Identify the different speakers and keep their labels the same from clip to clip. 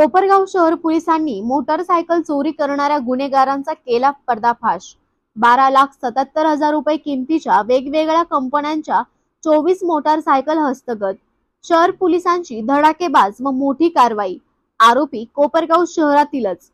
Speaker 1: कोपरगाव शहर पोलिसांनी मोटारसायकल चोरी करणाऱ्या गुन्हेगारांचा केला पर्दाफाश. बारा लाख सत्याहत्तर हजार रुपये किमतीच्या वेगवेगळ्या कंपन्यांच्या चोवीस मोटारसायकल हस्तगत. शहर पोलिसांची धडाकेबाज व मोठी कारवाई आरोपी कोपरगाव शहरातीलच.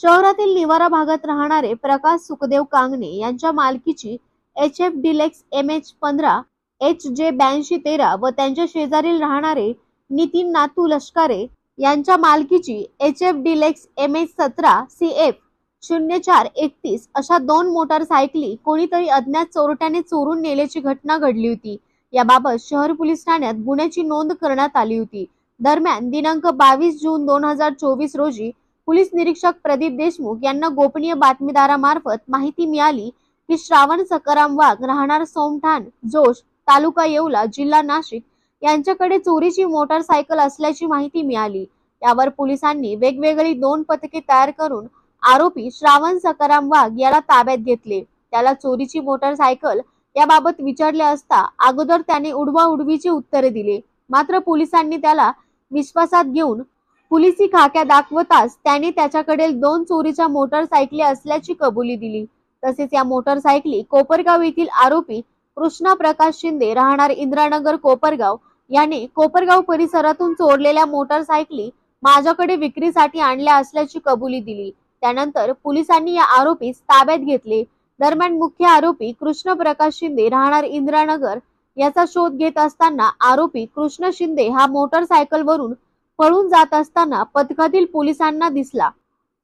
Speaker 1: शहरातील निवारा भागात राहणारे प्रकाश सुखदेव कांगणे यांच्या मालकीची H F deluxe M H पंधरा एच जे ब्याऐंशी तेरा व त्यांच्या शेजारील राहणारे नितीन नातू लष्कारे यांच्या मालकीची H F deluxe M H सतरा सी एफ शून्य चार एकतीस अशा दोन मोटारसायकली कोणीतरी अज्ञात चोरट्याने चोरून नेल्याची घटना घडली होती. याबाबत शहर पोलीस ठाण्यात गुन्ह्याची नोंद करण्यात आली होती. दरम्यान दिनांक बावीस जून दोन हजार चोवीस रोजी पोलीस निरीक्षक प्रदीप देशमुख यांना गोपनीय बातमीदारामार्फत माहिती मिळाली की श्रावण सकाराम वाघ राहणार सोमठाण जोश तालुका येवला जिल्हा नाशिक यांच्याकडे चोरीची मोटारसायकल असल्याची माहिती मिळाली. यावर पोलिसांनी वेगवेगळी दोन पथके तयार करून आरोपी श्रावण सकाराम वाघ याला ताब्यात घेतले. त्याला चोरीची मोटारसायकल याबाबत विचारले असता अगोदर त्याने उडवा उडवीचे उत्तरे दिले. मात्र पोलिसांनी त्याला विश्वासात घेऊन पोलिसी खाक्या दाखवताच त्याने त्याच्याकडे दोन चोरीच्या मोटारसायकली असल्याची कबुली दिली. तसेच या मोटारसायकली कोपरगाव येथील आरोपी कृष्णा प्रकाश शिंदे राहणार इंद्रानगर कोपरगाव याने कोपरगाव परिसरातून चोरलेल्या मोटारसायकली माझ्याकडे विक्रीसाठी आणल्या असल्याची कबुली दिली. त्यानंतर पोलिसांनी या आरोपीस ताब्यात घेतले. दरम्यान मुख्य आरोपी कृष्ण प्रकाश शिंदे राहणार इंद्रानगर याचा शोध घेत असताना आरोपी कृष्ण शिंदे हा मोटरसायकलवरून पळून जात असताना पथकातील पोलिसांना दिसला.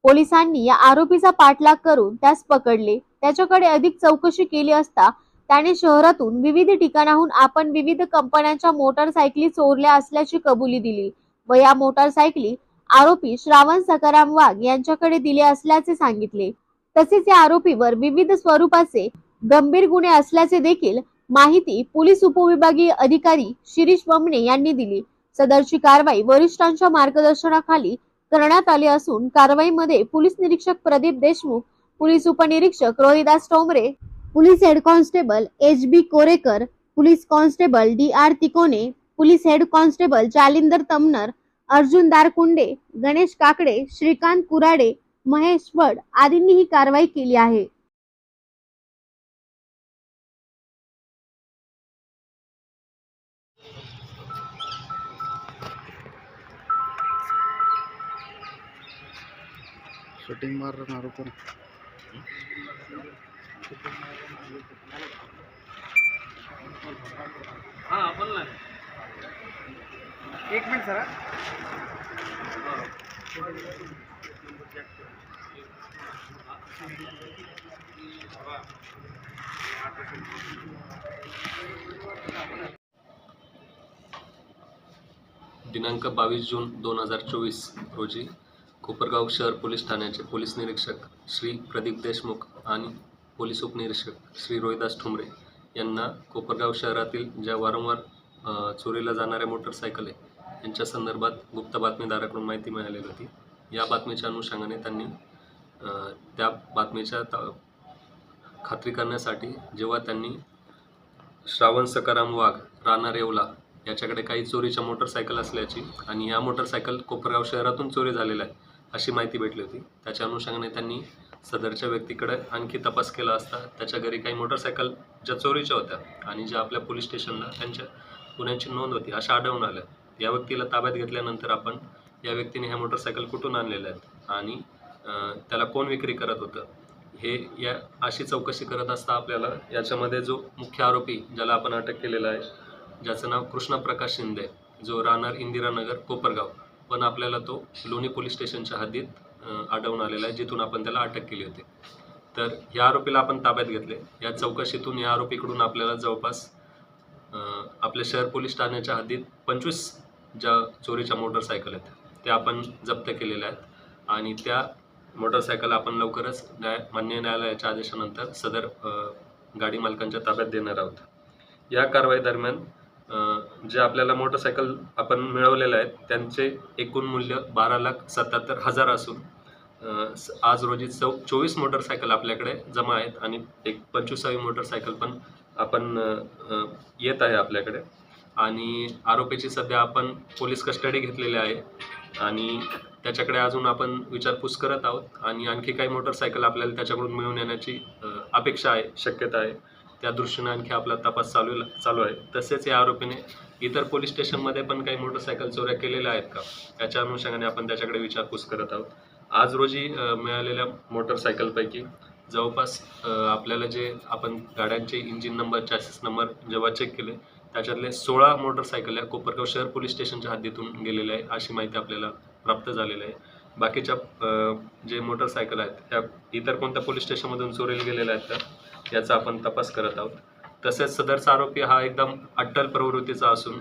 Speaker 1: पोलिसांनी या आरोपीचा पाठलाग करून त्यास पकडले. त्याच्याकडे अधिक चौकशी केली असता त्याने शहरातून विविध ठिकाणाहून आपण विविध कंपन्यांच्या मोटारसायकली चोरल्या असल्याची कबुली दिली व या मोटारसायकली आरोपी श्रावण सकाराम वाघ यांच्याकडे दिले असल्याचे सांगितले. तसेच या आरोपीवर विविध स्वरूपाचे गंभीर गुन्हे असल्याचे देखील माहिती पोलीस उपविभागीय अधिकारी शिरीष बमणे यांनी दिली. सदरची कारवाई वरिष्ठांच्या मार्गदर्शनाखाली करण्यात आली असून कारवाईमध्ये पोलीस निरीक्षक प्रदीप देशमुख पोलीस उपनिरीक्षक Rohidas Tomare police head constable H B Korekar police constable D R Tikone police head constable Jalindar Tamnar Arjun Darkunde Ganesh Kakade Shrikant Kurade Mahesh Vad आदींनी ही कारवाई केली आहे.
Speaker 2: शूटिंग मारणार पण
Speaker 3: हा ना
Speaker 2: एक मिनिट सर
Speaker 3: दिनांक बावीस जून दोन हजार चोवीस रोजी कोपरगाव शहर पोलीस ठाण्याचे पोलीस निरीक्षक श्री प्रदीप देशमुख आणि पोलीस उपनिरीक्षक श्री रोहिदास ठुमरे यांना कोपरगाव शहरातील ज्या वारंवार चोरीला जाणाऱ्या मोटरसायकल आहे यांच्या संदर्भात गुप्त बातमीदाराकडून माहिती मिळालेली होती. या बातमीच्या अनुषंगाने त्यांनी त्या बातमीच्या त- खात्री करण्यासाठी जेव्हा त्यांनी श्रावण सकाराम वाघ राणा रेवला याच्याकडे काही चोरीच्या मोटरसायकल असल्याची आणि या मोटरसायकल कोपरगाव शहरातून चोरी झालेल्या आहे अशी माहिती भेटली होती. त्याच्या अनुषंगाने त्यांनी सदरच्या व्यक्तीकडे आणखी तपास केला असता त्याच्या घरी काही मोटरसायकल ज्या चोरीच्या होत्या आणि ज्या आपल्या पोलीस स्टेशनला त्यांच्या गुन्ह्यांची नोंद होती अशा आढळून आल्या. या व्यक्तीला ताब्यात घेतल्यानंतर आपण या व्यक्तीने ह्या मोटरसायकल कुठून आणलेल्या आहेत आणि त्याला कोण विक्री करत होतं हे या अशी चौकशी करत असता आपल्याला याच्यामध्ये जो मुख्य आरोपी ज्याला आपण अटक केलेला आहे ज्याचं नाव कृष्णा प्रकाश शिंदे जो राहणार इंदिरानगर कोपरगाव पण आपल्याला तो लोणी पोलीस स्टेशनच्या हद्दीत आढळून आलेला आहे जिथून आपण त्याला अटक केली होती. तर या आरोपीला आपण ताब्यात घेतले. या चौकशीतून या आरोपीकडून आपल्याला जवळपास आपल्या शहर पोलीस ठाण्याच्या हद्दीत पंचवीस ज्या चोरीच्या मोटरसायकल आहेत त्या आपण जप्त केलेल्या आहेत. आणि त्या मोटरसायकल आपण लवकरच न्याय मान्य न्यायालयाच्या आदेशानंतर सदर गाडी मालकांच्या ताब्यात देणार आहोत. या कारवाई दरम्यान जे आपल्याला मोटरसायकल आपण मिळवलेल्या आहेत त्यांचे एकूण मूल्य बारा लाख सत्याहत्तर हजार असून आज रोजी चौ चोवीस मोटरसायकल आपल्याकडे जमा आहेत आणि एक पंचवीसावी मोटरसायकल पण आपण येत आहे आपल्याकडे. आणि आरोपीची सध्या आपण पोलीस कस्टडी घेतलेली आहे आणि त्याच्याकडे अजून आपण विचारपूस करत आहोत. आणि आणखी काही मोटरसायकल आपल्याला त्याच्याकडून मिळून येण्याची अपेक्षा आहे शक्यता आहे. त्या दृष्टीने आणखी आपला तपास चालू चालू आहे. तसेच या आरोपीने इतर पोलीस स्टेशनमध्ये पण काही मोटरसायकल चोऱ्या केलेल्या आहेत का? याच्या अनुषंगाने आपण त्याच्याकडे विचारपूस करत आहोत. आज रोजी मिळालेल्या मोटरसायकलपैकी जवळपास आपल्याला जे आपण गाड्यांचे इंजिन नंबर चॅसेस नंबर जेव्हा चेक केले त्याच्यातले सोळा मोटरसायकल या कोपरगाव शहर पोलीस स्टेशनच्या हद्दीतून गेलेल्या आहे अशी माहिती आपल्याला प्राप्त झालेली आहे. बाकीच्या जे मोटरसायकल आहेत त्या इतर कोणत्या पोलीस स्टेशनमधून चोरीला गेलेल्या आहेत तर याचा आपण तपास करत आहोत. तसेच सदरचा आरोपी हा एकदम अट्टल प्रवृत्तीचा असून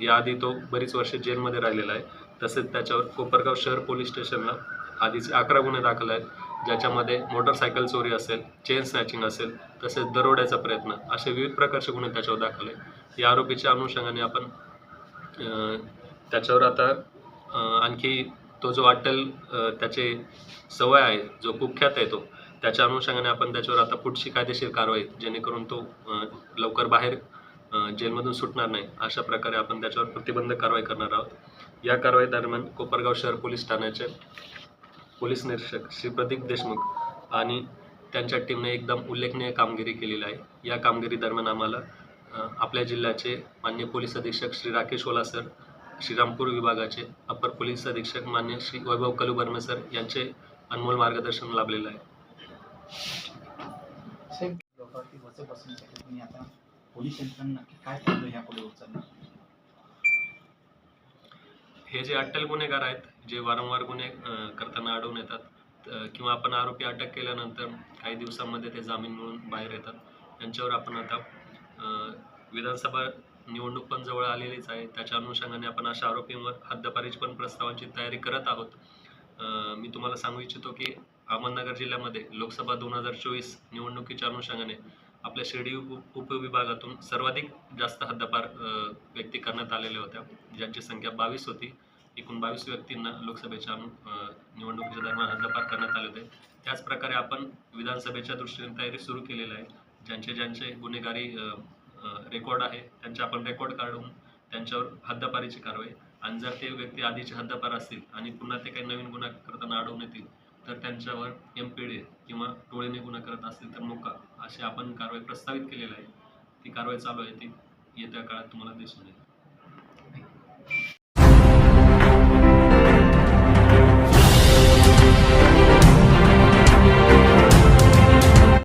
Speaker 3: याआधी तो बरीच वर्ष जेलमध्ये राहिलेला आहे. तसेच त्याच्यावर कोपरगाव शहर पोलीस स्टेशनला आधीचे अकरा गुन्हे दाखल आहेत ज्याच्यामध्ये मोटरसायकल चोरी असेल चेन स्नॅचिंग असेल तसेच दरोड्याचा प्रयत्न असे विविध प्रकारचे गुन्हे त्याच्यावर दाखल आहे या आरोपीच्या अनुषंगाने आपण त्याच्यावर आता आणखी तो जो अट्टल त्याचे सवय आहे जो कुख्यात आहे तो त्याच्या अनुषंगाने आपण त्याच्यावर आता पुढची कायदेशीर कारवाई जेणेकरून तो लवकर बाहेर जेलमधून सुटणार नाही अशा प्रकारे आपण त्याच्यावर प्रतिबंध कारवाई करणार आहोत. या कारवाई दरम्यान कोपरगाव शहर पोलीस ठाण्याचे पोलीस निरीक्षक श्री प्रदीप देशमुख आणि त्यांच्या टीमने एकदम उल्लेखनीय कामगिरी केलेली आहे. या कामगिरी दरम्यान आम्हाला आपल्या जिल्ह्याचे मान्य पोलीस अधीक्षक श्री राकेश ओला सर श्रीरामपूर विभागाचे अपर पोलीस अधीक्षक मान्य श्री वैभव कलुबर्मे सर यांचे अनमोल मार्गदर्शन लाभलेलं आहे. हे जे अट्टल गुन्हेगार आहेत जे वारंवार गुन्हे करताना आढळून येतात किंवा आपण आरोपी अटक केल्यानंतर काही दिवसांमध्ये ते जामीन मिळून बाहेर येतात. यांच्यावर आपण आता विधानसभा निवडणूक पण जवळ आलेलीच आहे. त्याच्या अनुषंगाने आपण अशा आरोपींवर हद्दपारीची पण प्रस्तावांची तयारी करत आहोत. मी तुम्हाला सांगू इच्छितो की अहमदनगर जिल्ह्यामध्ये लोकसभा दोन हजार चोवीस निवडणुकीच्या अनुषंगाने आपल्या शिर्डी उप उपविभागातून सर्वाधिक जास्त हद्दपार व्यक्ती करण्यात आलेल्या होत्या. ज्यांची संख्या बावीस होती. एकूण बावीस व्यक्तींना लोकसभेच्या अनु निवडणुकीच्या दरम्यान हद्दपार करण्यात आले होते. त्याचप्रकारे आपण विधानसभेच्या दृष्टीने तयारी सुरू केलेली आहे. ज्यांचे ज्यांचे गुन्हेगारी रेकॉर्ड आहे. त्यांचे आपण रेकॉर्ड काढून त्यांच्यावर हद्दपारीची कारवाई. आणि जर ते व्यक्ती आधीचे हद्दपार असतील आणि पुन्हा ते काही नवीन गुन्हा करताना आढळून येतील तर त्यांच्यावर एम पी डी किंवा टोळीने गुन्हा करत असतील तर मोका अशी आपण कारवाई प्रस्तावित केलेली आहे. ती कारवाई चालू आहे. ती येत्या काळात तुम्हाला दिसून येईल.